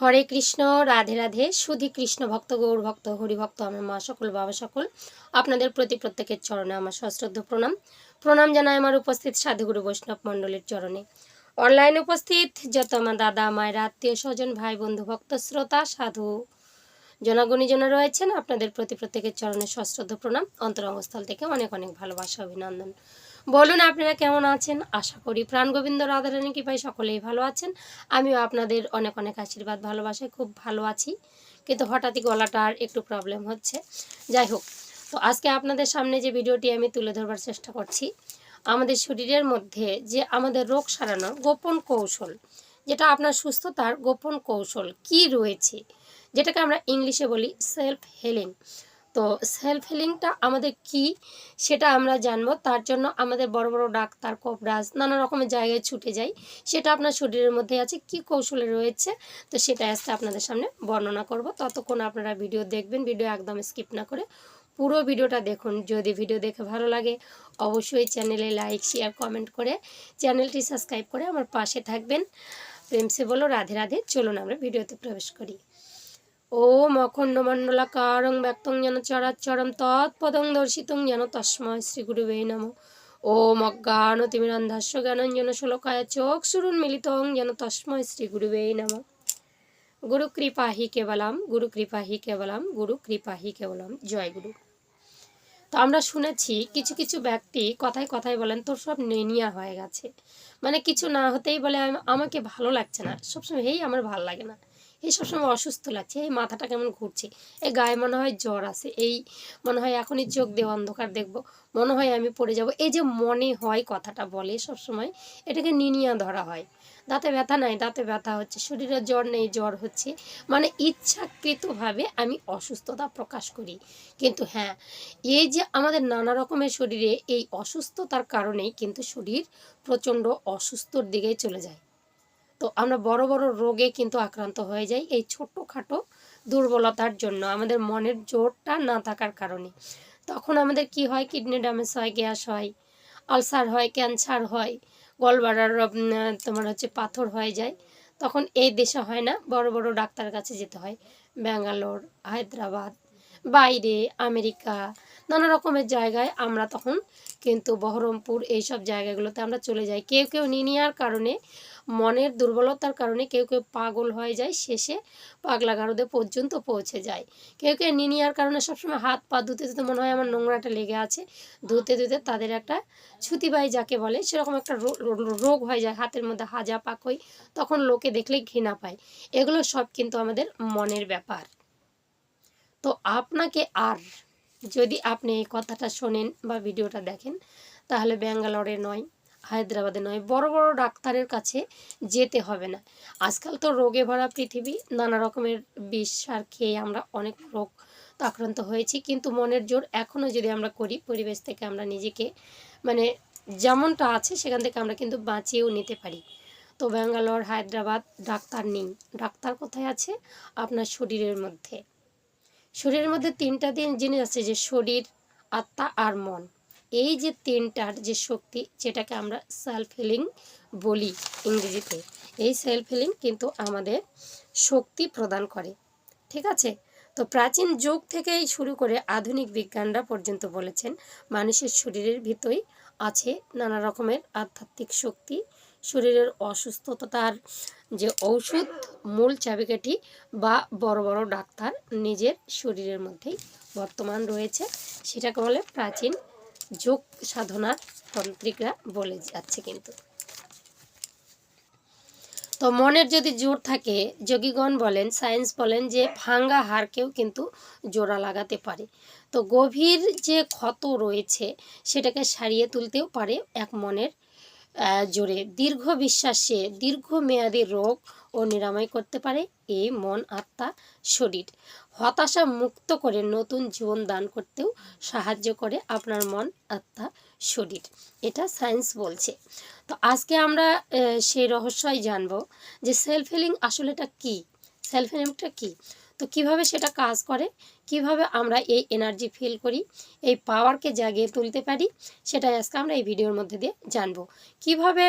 হরে কৃষ্ণ, রাধে রাধে, সুধি কৃষ্ণ ভক্ত, গৌর ভক্ত, হরিভক্ত, আমার মা সকল, বাবা সকল। আপনাদের প্রতি প্রত্যেকের চরণে আমার সশ্রদ্ধ প্রণাম। প্রণাম জানাই আমার উপস্থিত সাধুগুরু বৈষ্ণব মণ্ডলীর চরণে। অনলাইনে উপস্থিত যত আমার দাদা, মায়ের, আত্মীয় স্বজন, ভাই, বন্ধু, ভক্ত, শ্রোতা, সাধু জনাগণীজনা রয়েছেন, আপনাদের প্রতি প্রত্যেকের চরণে সশ্রদ্ধ প্রণাম। অন্তরঙ্গস্থল থেকে অনেক অনেক ভালোবাসা, অভিনন্দন। বলুন আপনারা কেমন আছেন? আশা করি প্রাণ গোবিন্দ রাধারানী কৃপায় সকলেই ভালো আছেন। আমিও আপনাদের অনেক অনেক আশীর্বাদ, ভালোবাসায় খুব ভালো আছি। কিন্তু হঠাৎই গলাটার একটু প্রবলেম হচ্ছে। যাই হোক, তো আজকে আপনাদের সামনে যে ভিডিওটি আমি তুলে ধরবার চেষ্টা করছি, আমাদের শরীরের মধ্যে যে আমাদের রোগ সারানোর গোপন কৌশল, যেটা আপনার সুস্থতার গোপন কৌশল কি রয়েছে, যেটাকে আমরা ইংলিশে বলি সেলফ হেলিং তো সেলফ হেলিংটা আমাদের কি সেটা আমরা জানব। তার জন্য আমাদের বড় বড় ডাক্তার কবরাজ নানা রকমের জায়গায় ছুটে যাই। সেটা আপনার শরীরের মধ্যে আছে, কি কৌশলে রয়েছে, তো সেটা আজকে আপনাদের সামনে বর্ণনা করব। ততক্ষণ আপনারা ভিডিও দেখবেন ভিডিও একদম স্কিপ না করে পুরো ভিডিওটা দেখুন। যদি ভিডিও দেখে ভালো লাগে, অবশ্যই চ্যানেলে লাইক শেয়ার কমেন্ট করে চ্যানেলটি সাবস্ক্রাইব করে আমার পাশে থাকবেন। প্রেমসে বলো, রাধে রাধে, চলুন আমরা ভিডিওতে প্রবেশ করি। ওম অখণ্ডমণ্ডলাকারং ব্যক্তং যেন চরাচরম তৎপদং দর্শিতং যেন তস্ময় শ্রীগুরুবে নম। ওম অজ্ঞান তিমিরান্ধাস্য জ্ঞানঞ্জন শ্লোকায় চোখ সুরুন মিলিতং যেন তস্ময় শ্রীগুরুবে নম। গুরু কৃপা হি কেবলাম, গুরু কৃপা হি কেবলাম, গুরু কৃপা হি কেবলাম। জয় গুরু। তো আমরা শুনেছি কিছু কিছু ব্যক্তি কথায় কথায় বলেন, তোর সব নেনিয়া হয়ে গেছে। মানে কিছু না হতেই বলে আমাকে ভালো লাগছে না। সবসময় এই আমার ভালো লাগে না। এই সবসময় অসুস্থ লাগছে, এই মাথাটা কেমন ঘুরছে, এই গায়ে মনে হয় জ্বর আছে, এই মনে হয় এখনই চোখ দিয়ে অন্ধকার দেখব, মনে হয় আমি পড়ে যাব, এই যে মনে হয় কথাটা বলে সবসময়, এটাকে নিনিয়া ধরা হয়, দাঁতে ব্যথা নাই, দাঁতে ব্যথা হচ্ছে, শরীরে জ্বর নেই, জ্বর হচ্ছে মানে ইচ্ছাকৃতভাবে আমি অসুস্থতা প্রকাশ করি, কিন্তু হ্যাঁ এই যে আমাদের নানা রকমের শরীরে এই অসুস্থতার কারণেই কিন্তু শরীর প্রচণ্ড অসুস্থর দিকেই চলে যায় তো আমরা বড় বড় রোগে কিন্তু আক্রান্ত হয়ে যাই এই ছোটোখাটো দুর্বলতার জন্য। আমাদের মনের জোরটা না থাকার কারণে। তখন আমাদের কি হয়? কিডনি ড্যামেজ হয়, গ্যাস হয়, আলসার হয়, ক্যান্সার হয়, গলবাড়ার তোমার হচ্ছে পাথর হয়ে যায়। তখন এই দেশে হয় না, বড় বড় ডাক্তারের কাছে যেতে হয়। ব্যাঙ্গালোর, হায়দ্রাবাদ, বাইরে আমেরিকা নানা রকমের জায়গায় আমরা তখন কিন্তু বহরমপুর এইসব জায়গাগুলোতে আমরা চলে যাই। কেউ কেউ নিনিয়ার কারণে, মনের দুর্বলতার কারণে কেউ কেউ পাগল হয়ে যায়, শেষে পাগলা গারদে পর্যন্ত পৌঁছে যায়। কেউ কেউ নিনিয়ার কারণে সবসময় হাত পা ধুতে ধুতে মনে হয় আমার নোংরাটা লেগে আছে। ধুতে ধুতে তাদের একটা ছুতিবাই যাকে বলে, সেরকম একটা রোগ হয়ে যায় হাতের মধ্যে হাজা পাকই তখন লোকে দেখলেই ঘৃণা পায়। এগুলো সব কিন্তু আমাদের মনের ব্যাপার। তো আপনাকে আর যদি আপনি এই কথাটা শোনেন বা ভিডিওটা দেখেন, তাহলে ব্যাঙ্গালোরে নয়, হায়দ্রাবাদে নয়, বড় বড় ডাক্তারের কাছে যেতে হবে না। আজকাল তো রোগে ভরা পৃথিবী, নানা রকমের বিষ সার খেয়ে আমরা অনেক রোগ আক্রান্ত হয়েছি, কিন্তু মনের জোর এখনও যদি আমরা করি, পরিবেশ থেকে আমরা নিজেকে মানে যেমনটা আছে সেখান থেকে আমরা কিন্তু বাঁচিয়েও নিতে পারি। তো ব্যাঙ্গালোর, হায়দ্রাবাদ, ডাক্তার নেই। ডাক্তার কোথায় আছে? আপনার শরীরের মধ্যে। শরীরের মধ্যে তিনটা দিন জিনিস আছে যে শরীর, আত্মা আর মন। এই যে তিনটার যে শক্তি যেটাকে আমরা সেলফ হিলিং বলি ইংরেজিতে, এই সেলফ হিলিং কিন্তু আমাদের শক্তি প্রদান করে। ঠিক আছে? তো প্রাচীন যুগ থেকেই শুরু করে আধুনিক বিজ্ঞানরা পর্যন্ত বলেছেন, মানুষের শরীরের ভিতরেই আছে নানা রকমের আধ্যাত্মিক শক্তি শরীরের অসুস্থতার যে ঔষধ, মূল চাবিকাঠি বা বড় বড় ডাক্তার নিজের শরীরের মধ্যেই বর্তমান রয়েছে, সেটাকে বলে প্রাচীন যোগ সাধনার তন্ত্রিকরা বলে যাচ্ছে কিন্তু। তো মনের যদি জোর থাকে, যোগীগণ বলেন সায়েন্স বলেন যে ভাঙ্গা হাড়কেও কিন্তু জোড়া লাগাতে পারে। তো গভীর যে ক্ষত রয়েছে, সেটাকে সারিয়ে তুলতেও পারে এক মনের জোরে। দীর্ঘ বিশ্বাসে দীর্ঘমেয়াদী রোগ ও নিরাময় করতে পারে এই মন, আত্মা, শরীর। হতাশা মুক্ত করে নতুন জীবন দান করতেও সাহায্য করে আপনার মন, আত্মা, শরীর। এটা সায়েন্স বলছে। তো আজকে আমরা সেই রহস্যই জানব যে সেলফ হেলিং আসলে এটা কী? সেলফ হেলিংটা কী? তো কীভাবে সেটা কাজ করে? কীভাবে আমরা এই এনার্জি ফিল করি? এই পাওয়ারকে জাগিয়ে তুলতে পারি? সেটাই আজকে আমরা এই ভিডিওর মধ্যে দিয়ে জানব। কীভাবে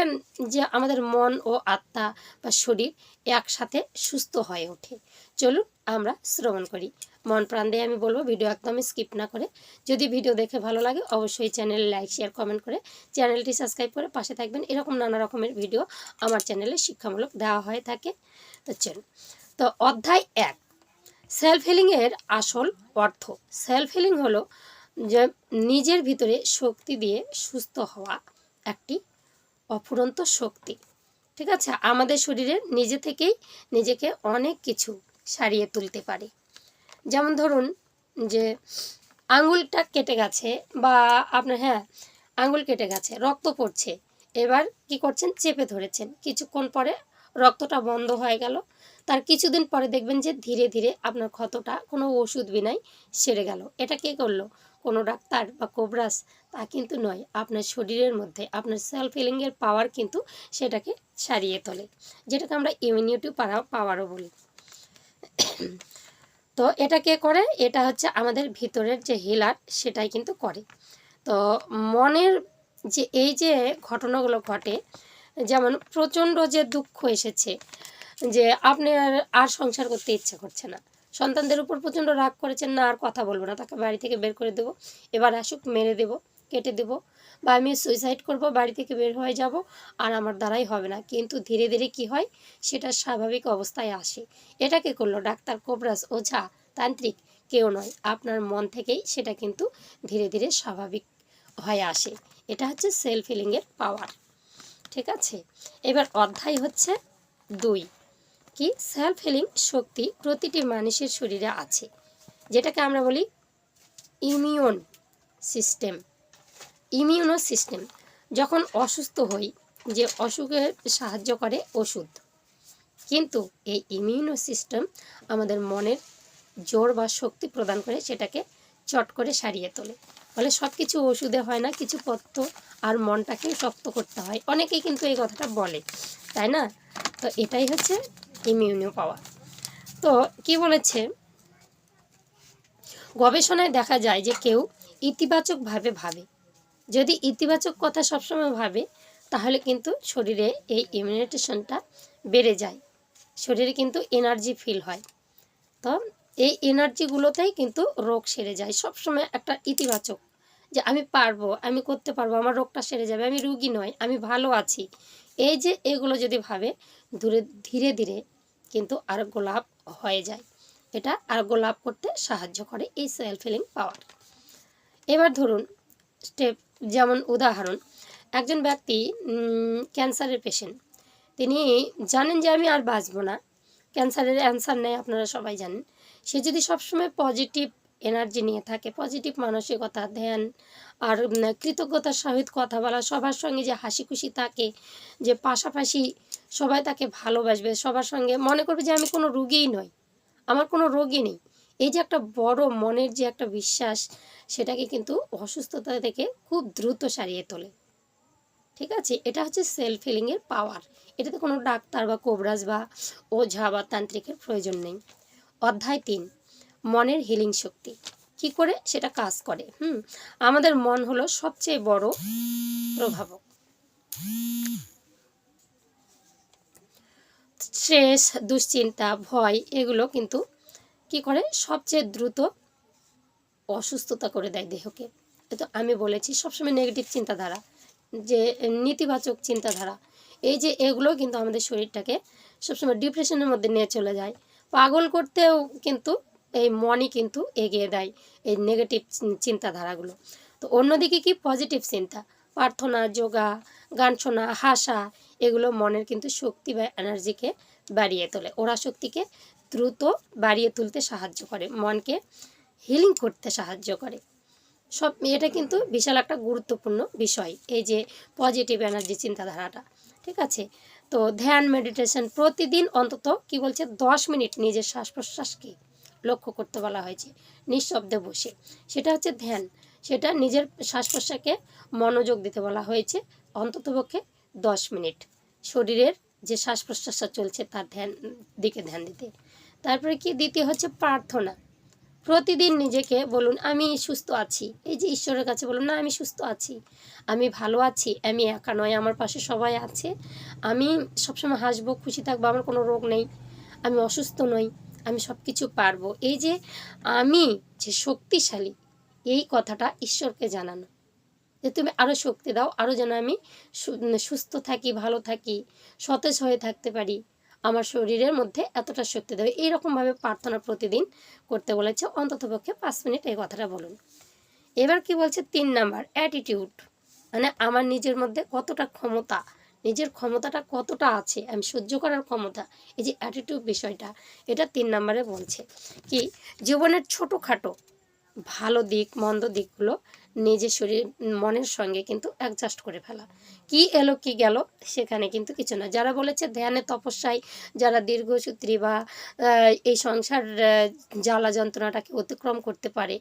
যে আমাদের মন ও আত্মা বা শরীর একসাথে সুস্থ হয়ে ওঠে? চলুন আমরা শ্রবণ করি। মন প্রাণ দিয়ে আমি বলব ভিডিও একদমই স্কিপ না করে। যদি ভিডিও দেখে ভালো লাগে, অবশ্যই চ্যানেলে লাইক শেয়ার কমেন্ট করে চ্যানেলটি সাবস্ক্রাইব করে পাশে থাকবেন। এরকম নানা রকমের ভিডিও আমার চ্যানেলে শিক্ষামূলক দেওয়া হয়ে থাকে। তো চলুন। তো অধ্যায় এক। সেলফ হিলিংয়ের আসল অর্থ। সেলফ হিলিং হলো যে নিজের ভিতরে শক্তি দিয়ে সুস্থ হওয়া একটি অফুরন্ত শক্তি। ঠিক আছে? আমাদের শরীরে নিজে থেকেই নিজেকে অনেক কিছু সারিয়ে তুলতে পারে। যেমন ধরুন যে আঙুলটা কেটে গেছে বা আপনার হ্যাঁ আঙুল কেটে গেছে, রক্ত পড়ছে। এবার কি করছেন? চেপে ধরেছেন। কিছুক্ষণ পরে রক্তটা বন্ধ হয়ে গেল। তার কিছুদিন পরে দেখবেন যে ধীরে ধীরে আপনার ক্ষতটা কোনো ওষুধ বিনাই সেরে গেল। এটা কে করল? কোনো ডাক্তার বা কোবরাস? তা কিন্তু নয়। আপনার শরীরের মধ্যে আপনার সেলফ হিলিংয়ের পাওয়ার কিন্তু সেটাকে সারিয়ে তোলে, যেটাকে আমরা ইমিউনিটি পাওয়ারও বলি। তো এটা কে করে? এটা হচ্ছে আমাদের ভিতরের যে হিলার সেটাই কিন্তু করে। তো মনের যে এই যে ঘটনাগুলো ঘটে, যেমন প্রচণ্ড যে দুঃখ এসেছে যে আপনি আর সংসার করতে ইচ্ছা করছে না। সন্তানদের উপর প্রচণ্ড রাগ করেছেন না, আর কথা বলব না, তাকে বাড়ি থেকে বের করে দেবো। এবার আসুক, মেরে দেবো, কেটে দেবো। বা আমি সুইসাইড করব, বাড়ি থেকে বের হয়ে যাব, আর আমার দ্বারাই হবে না। কিন্তু ধীরে ধীরে কি হয়, সেটা স্বাভাবিক অবস্থায় আসে। এটা কে করল? ডাক্তার কোবরাস ওঝা, তান্ত্রিক কেউ নয়। আপনার মন থেকেই সেটা কিন্তু ধীরে ধীরে স্বাভাবিক হয়ে আসে। এটা হচ্ছে সেলফ হিলিংয়ের পাওয়ার ঠিক আছে? এবার অধ্যায় হচ্ছে দুই। কি? সেলফ হিলিং শক্তি প্রতিটি মানুষের শরীরে আছে। যেটাকে আমরা বলি ইমিউন সিস্টেম ইমিউনো সিস্টেম যখন অসুস্থ হই, যে অসুখে সাহায্য করে ওষুধ। কিন্তু এই ইমিউনো সিস্টেম আমাদের মনের জোর বা শক্তি প্রদান করে, সেটাকে চট করে সারিয়ে তোলে। ফলে সব কিছু ওষুধে হয় না, কিছু পথ্য আর মনটাকে শক্ত করতে হয়। অনেকেই কিন্তু এই কথাটা বলে, তাই না? তো এটাই হচ্ছে ইমিউনো পাওয়া তো কি বলেছে? গবেষণায় দেখা যায় যে কেউ ইতিবাচকভাবে ভাবে। যদি ইতিবাচক কথা সবসময় ভাবে, তাহলে কিন্তু শরীরে এই ইমিউনিটেশনটা বেড়ে যায়। শরীরে কিন্তু এনার্জি ফিল হয়। তো এই এনার্জিগুলোতেই কিন্তু রোগ সেরে যায়। সবসময় একটা ইতিবাচক যে আমি পারব, আমি করতে পারব, আমার রোগটা সেরে যাবে, আমি রুগী নয় আমি ভালো আছি। এই যে এগুলো যদি ভাবে দূরে ধীরে ধীরে কিন্তু আরোগ্য লাভ হয়ে যায়। এটা আরোগ্য লাভ করতে সাহায্য করে এই সেলফ হিলিং পাওয়ার এবার ধরুন স্টেপ যেমন উদাহরণ, একজন ব্যক্তি ক্যান্সারের পেশেন্ট তিনি জানেন যে আমি আর বাঁচবো না। ক্যান্সারের অ্যান্সার নেই আপনারা সবাই জানেন। সে যদি সবসময় পজিটিভ এনার্জি নিয়ে থাকে পজিটিভ মানসিকতা, ধ্যান আর কৃতজ্ঞতার সহিত কথা বলা, সবার সঙ্গে যে হাসি খুশি থাকে, যে পাশাপাশি সবাই তাকে ভালোবাসবে, সবার সঙ্গে মনে করবে যে আমি কোনো রুগীই নই, আমার কোনো রোগী নেই। এই যে একটা বড় মনের যে একটা বিশ্বাস, সেটাকে কিন্তু অসুস্থতা থেকে খুব দ্রুত সারিয়ে তোলে। ঠিক আছে? এটা হচ্ছে সেলফ হিলিংয়ের পাওয়ার এটাতে কোনো ডাক্তার বা কোবরাজ বা ওঝা বা তান্ত্রিকের প্রয়োজন নেই। অধ্যায় তিন। মনের হিলিং শক্তি। কি করে? সেটা কাজ করে, হুম? আমাদের মন হলো সবচেয়ে বড় প্রভাবক। স্ট্রেস, দুশ্চিন্তা, ভয়, এগুলো কিন্তু কি করে? সবচেয়ে দ্রুত অসুস্থতা করে দেয় দেহকে। তো আমি বলেছি, সবসময় নেগেটিভ চিন্তাধারা, যে নেতিবাচক চিন্তাধারা, এই যে এগুলো কিন্তু আমাদের শরীরটাকে সবসময় ডিপ্রেশনের মধ্যে নিয়ে চলে যায়। পাগল করতেও কিন্তু এই মনই কিন্তু এগিয়ে দেয়, এই নেগেটিভ চিন্তাধারাগুলো। তো অন্যদিকে কি পজিটিভ চিন্তা? প্রার্থনা, যোগা, গান শোনা, হাসা, এগুলো মনের কিন্তু শক্তি বা এনার্জিকে বাড়িয়ে তোলে। ওরা শক্তিকে দ্রুত বাড়িয়ে তুলতে সাহায্য করে, মনকে হিলিং করতে সাহায্য করে। সব, এটা কিন্তু বিশাল একটা গুরুত্বপূর্ণ বিষয়, এই যে পজিটিভ এনার্জি চিন্তাধারাটা, ঠিক আছে? তো ধ্যান মেডিটেশন প্রতিদিন অন্তত, কি বলছে, দশ মিনিট নিজের শ্বাস প্রশ্বাসকে লক্ষ্য করতে বলা হয়েছে, নিঃশব্দে বসে। সেটা হচ্ছে ধ্যান। সেটা নিজের শ্বাস প্রশ্বাসকে মনোযোগ দিতে বলা হয়েছে, অন্ততপক্ষে দশ মিনিট। শরীরের যে শ্বাস প্রশ্বাসটা চলছে তার ধ্যান, দিকে ধ্যান দিতে। তারপরে কি, দ্বিতীয় হচ্ছে প্রার্থনা। প্রতিদিন নিজেকে বলুন, আমি সুস্থ আছি। এই যে ঈশ্বরের কাছে বলুন, না, আমি সুস্থ আছি। আমি ভালো আছি, আমি একা নয় আমার পাশে সবাই আছে। আমি সবসময় হাসবো, খুশি থাকব, আমার কোনো রোগ নেই। আমি অসুস্থ নই। আমি সব কিছু পারব। এই যে আমি যে শক্তিশালী, এই কথাটা ঈশ্বরকে জানানো। যে তুমি আরও শক্তি দাও আরও যেন আমি সু- সুস্থ থাকি, ভালো থাকি, সতেজ হয়ে থাকতে পারি, আমার শরীরের মধ্যে এতটা শক্তি দেবে এইরকমভাবে প্রার্থনা প্রতিদিন করতে বলেছে। অন্ততপক্ষে পাঁচ মিনিট এই কথাটা বলুন। এবার কি বলছে? তিন নাম্বার অ্যাটিটিউড মানে আমার নিজের মধ্যে কতটা ক্ষমতা নিজের ক্ষমতাটা কতটা আছে আমি সহ্য করার ক্ষমতা, এই যে অ্যাটিটিউড বিষয়টা, এটা তিন নম্বরে বলছে কি, জীবনের ছোটোখাটো ভালো দিক, মন্দ দিকগুলো নিজের শরীর, মনের সঙ্গে কিন্তু অ্যাডজাস্ট করে ফেলা। কি এলো, কি গেল, সেখানে কিন্তু কিছু না। যারা বলেছে ধ্যানে তপস্যায়, যারা দীর্ঘসূত্রী বা এই সংসার জ্বালা যন্ত্রণাটাকে অতিক্রম করতে পারে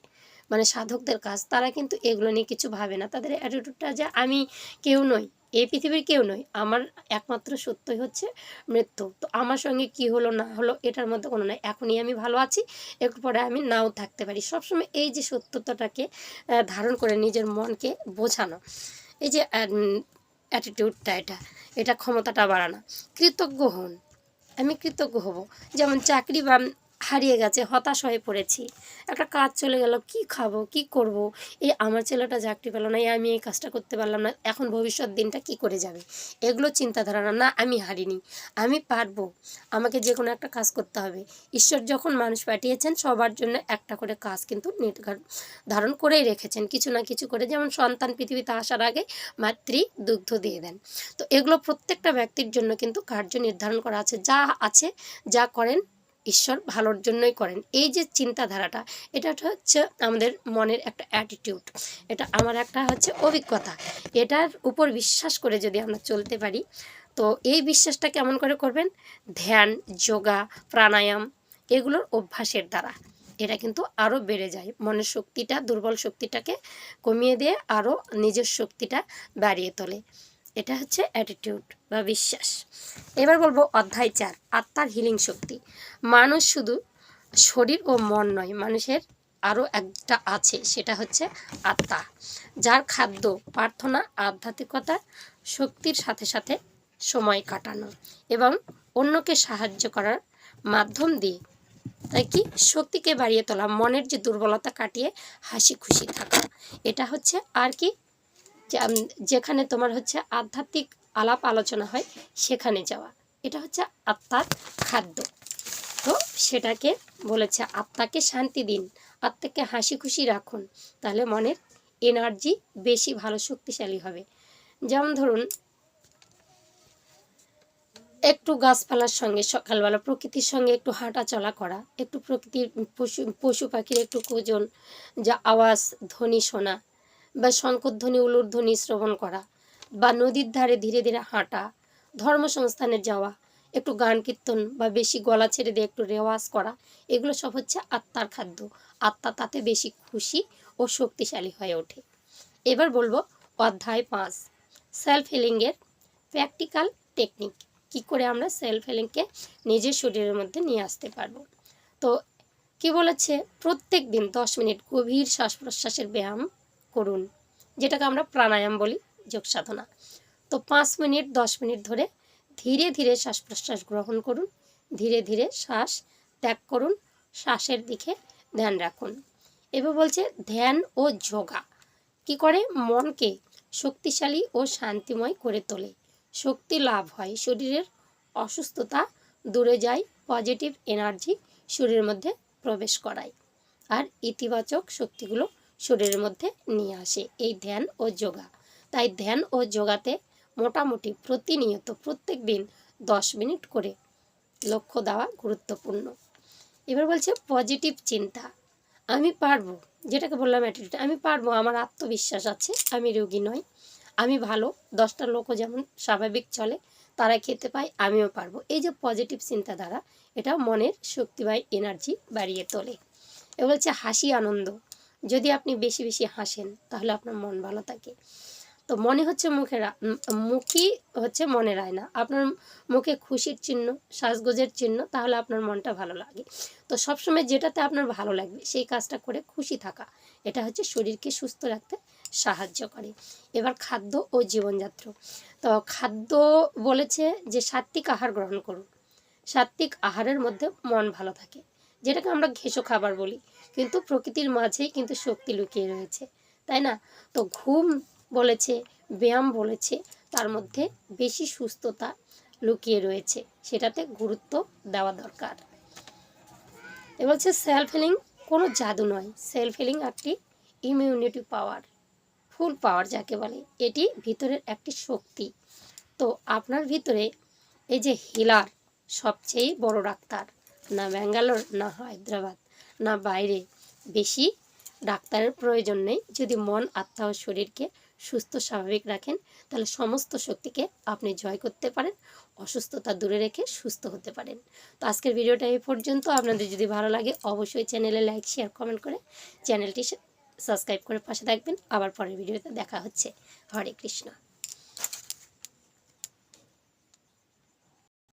মানে সাধকদের কাজ, তারা কিন্তু এগুলো নিয়ে কিছু ভাবে না। তাদের অ্যাটিটিউডটা যে আমি কেউ নই এই পৃথিবীর কেউ নয়, আমার একমাত্র সত্যই হচ্ছে মৃত্যু। তো আমার সঙ্গে কি হলো, না হলো, এটার মধ্যে কোনো নয় এখনই আমি ভালো আছি একটু পরে আমি নাও থাকতে পারি। সবসময় এই যে সত্যতাটাকে ধারণ করে নিজের মনকে বোঝানো, এই যে অ্যাটিটিউডটা এটা এটা ক্ষমতাটা বাড়ানো। কৃতজ্ঞ হন। আমি কৃতজ্ঞ হব। যেমন চাকরি বা হারিয়ে গেছে, হতাশ হয়ে পড়েছি। একটা কাজ চলে গেল, কি খাব, কি করব? এই আমার ছেলেটা চাকরি পেল না আমি এই কাজটা করতে পারলাম না, এখন ভবিষ্যৎ দিনটা কি করে যাবে? এগুলো চিন্তাধারা না না আমি হারিনি। আমি পারব, আমাকে যে কোনো একটা কাজ করতে হবে। ঈশ্বর যখন মানুষ পাঠিয়েছেন, সবার জন্য একটা করে কাজ কিন্তু ধারণ করেই রেখেছেন। কিছু না কিছু করে যেমন সন্তান পৃথিবীতে আসার আগে মাতৃ দুগ্ধ দিয়ে দেন। তো এগুলো প্রত্যেকটা ব্যক্তির জন্য কিন্তু কার্য নির্ধারণ করা আছে, যা আছে, যা করেন ঈশ্বর ভালোর জন্যই করেন। এই যে চিন্তাধারাটা, এটা হচ্ছে আমাদের মনের একটা অ্যাটিটিউড এটা আমার একটা হচ্ছে অভিজ্ঞতা। এটার উপর বিশ্বাস করে যদি আমরা চলতে পারি, তো এই বিশ্বাসটা কেমন করে করবেন? ধ্যান, যোগা, প্রাণায়াম এগুলোর অভ্যাসের দ্বারা। এটা কিন্তু আরও বেড়ে যায়। মনের শক্তিটা, দুর্বল শক্তিটাকে কমিয়ে দিয়ে আরও নিজের শক্তিটা বাড়িয়ে তোলে। এটা হচ্ছে অ্যাটিটিউড বা বিশ্বাস। এবার বলব অধ্যায় চার, আত্মার হিলিং শক্তি। মানুষ শুধু শরীর ও মন নয়, মানুষের আরও একটা আছে, সেটা হচ্ছে আত্মা। যার খাদ্য, প্রার্থনা, আধ্যাত্মিকতা শক্তির সাথে সাথে সময় কাটানো এবং অন্যকে সাহায্য করার মাধ্যম দিয়ে তাই কি? শক্তিকে বাড়িয়ে তোলা, মনের যে দুর্বলতা কাটিয়ে হাসি খুশি থাকা। এটা হচ্ছে আর কি? যেখানে তোমার হচ্ছে আধ্যাত্মিক আলাপ আলোচনা হয়, সেখানে যাওয়া। এটা হচ্ছে আত্মার খাদ্য। তো সেটাকে বলেছে, আত্মাকে শান্তি দিন, আত্মাকে হাসি খুশি রাখুন। তাহলে মনের এনার্জি বেশি ভালো, শক্তিশালী হবে। যেমন ধরুন, একটু গাছপালার সঙ্গে, সকালবেলা প্রকৃতির সঙ্গে একটু হাঁটা চলা করা, একটু প্রকৃতির পশু পশু পাখির একটু কোজন, যা আওয়াজ, ধ্বনি শোনা বা শঙ্করধ্বনি উলুর ধ্বনি শ্রবণ করা বা নদীর ধারে ধীরে ধীরে হাঁটা, ধর্মসংস্থানে যাওয়া, একটু গান কীর্তন বা বেশি গলা ছেড়ে দিয়ে একটু রেওয়াজ করা, এগুলো সব হচ্ছে আত্মার খাদ্য। আত্মা তাতে বেশি খুশি ও শক্তিশালী হয়ে ওঠে। এবার বলব অধ্যায় পাঁচ সেলফ হিলিংয়ের প্র্যাকটিক্যাল টেকনিক কি করে আমরা সেলফ হিলিংকে নিজের শরীরের মধ্যে নিয়ে আসতে পারব? তো কি বলেছে? প্রত্যেক দিন দশ মিনিট গভীর শ্বাস প্রশ্বাসের ব্যায়াম করুন, যেটাকে আমরা প্রাণায়াম বলি, যোগ সাধনা। তো পাঁচ মিনিট, দশ মিনিট ধরে ধীরে ধীরে শ্বাস প্রশ্বাস গ্রহণ করুন, ধীরে ধীরে শ্বাস ত্যাগ করুন, শ্বাসের দিকে ধ্যান রাখুন। এবার বলছে ধ্যান ও যোগা, কি করে? মনকে শক্তিশালী ও শান্তিময় করে তোলে। শক্তি লাভ হয়, শরীরের অসুস্থতা দূরে যায় পজিটিভ এনার্জি শরীরের মধ্যে প্রবেশ করায়। আর ইতিবাচক শক্তিগুলো শরীরের মধ্যে নিয়ে আসে। এই ধ্যান ও যোগা। তাই ধ্যান ও যোগাতে মোটামুটি প্রতিনিয়ত প্রত্যেক দিন দশ মিনিট করে লক্ষ্য দেওয়া গুরুত্বপূর্ণ। এবার বলছে পজিটিভ চিন্তা। আমি পারব, যেটাকে বললাম অ্যাটিটিউড আমি পারব, আমার আত্মবিশ্বাস আছে, আমি রোগী নই, আমি ভালো, দশটা লোকও যেমন স্বাভাবিক চলে তারা খেতে পায়, আমিও পারব। এই যে পজিটিভ চিন্তাধারা এটা মনের শক্তি বা এনার্জি বাড়িয়ে তোলে। এ বলছে হাসি আনন্দ। যদি আপনি বেশি বেশি হাসেন তাহলে আপনার মন ভালো থাকে। তো মনে হচ্ছে উম, মুখই হচ্ছে মনের আয়না। আপনার মুখে খুশির চিহ্ন সাজগোজের চিহ্ন তাহলে আপনার মনটা ভালো লাগে। তো সবসময় যেটাতে আপনার ভালো লাগবে সেই কাজটা করে খুশি থাকা। এটা হচ্ছে শরীরকে সুস্থ রাখতে সাহায্য করে। এবার খাদ্য ও জীবনযাত্রা। তো খাদ্য বলেছে যে সাত্বিক আহার গ্রহণ করুন। সাত্বিক আহারের মধ্যে মন ভালো থাকে। যেটাকে আমরা ঘেঁষো খাবার বলি। কিন্তু প্রকৃতির মাঝেই কিন্তু শক্তি লুকিয়ে রয়েছে, তাই না? তো ঘুম বলেছে, ব্যায়াম বলেছে, তার মধ্যে বেশি সুস্থতা লুকিয়ে রয়েছে, সেটাতে গুরুত্ব দেওয়া দরকার। এ বলছে সেলফ হিলিং কোনো জাদু নয়। সেলফ হিলিং একটি ইমিউনিটি পাওয়ার ফুল পাওয়ার যাকে বলে। এটি ভিতরের একটি শক্তি। তো আপনার ভিতরে এই যে হিলার সবচেয়ে বড় ডাক্তার না ব্যাঙ্গালোর, না হায়দ্রাবাদ, না বাইরে। বেশি ডাক্তারের প্রয়োজন নেই। যদি মন, আত্মা ও শরীরকে সুস্থ, স্বাভাবিক রাখেন, তাহলে সমস্ত শক্তিকে আপনি জয় করতে পারেন, অসুস্থতা দূরে রেখে সুস্থ হতে পারেন। তো আজকের ভিডিওটা এই পর্যন্ত। আপনাদের যদি ভালো লাগে, অবশ্যই চ্যানেলে লাইক, শেয়ার, কমেন্ট করে চ্যানেলটি সাবস্ক্রাইব করে পাশে থাকবেন। আবার পরের ভিডিওতে দেখা হচ্ছে। হরে কৃষ্ণ।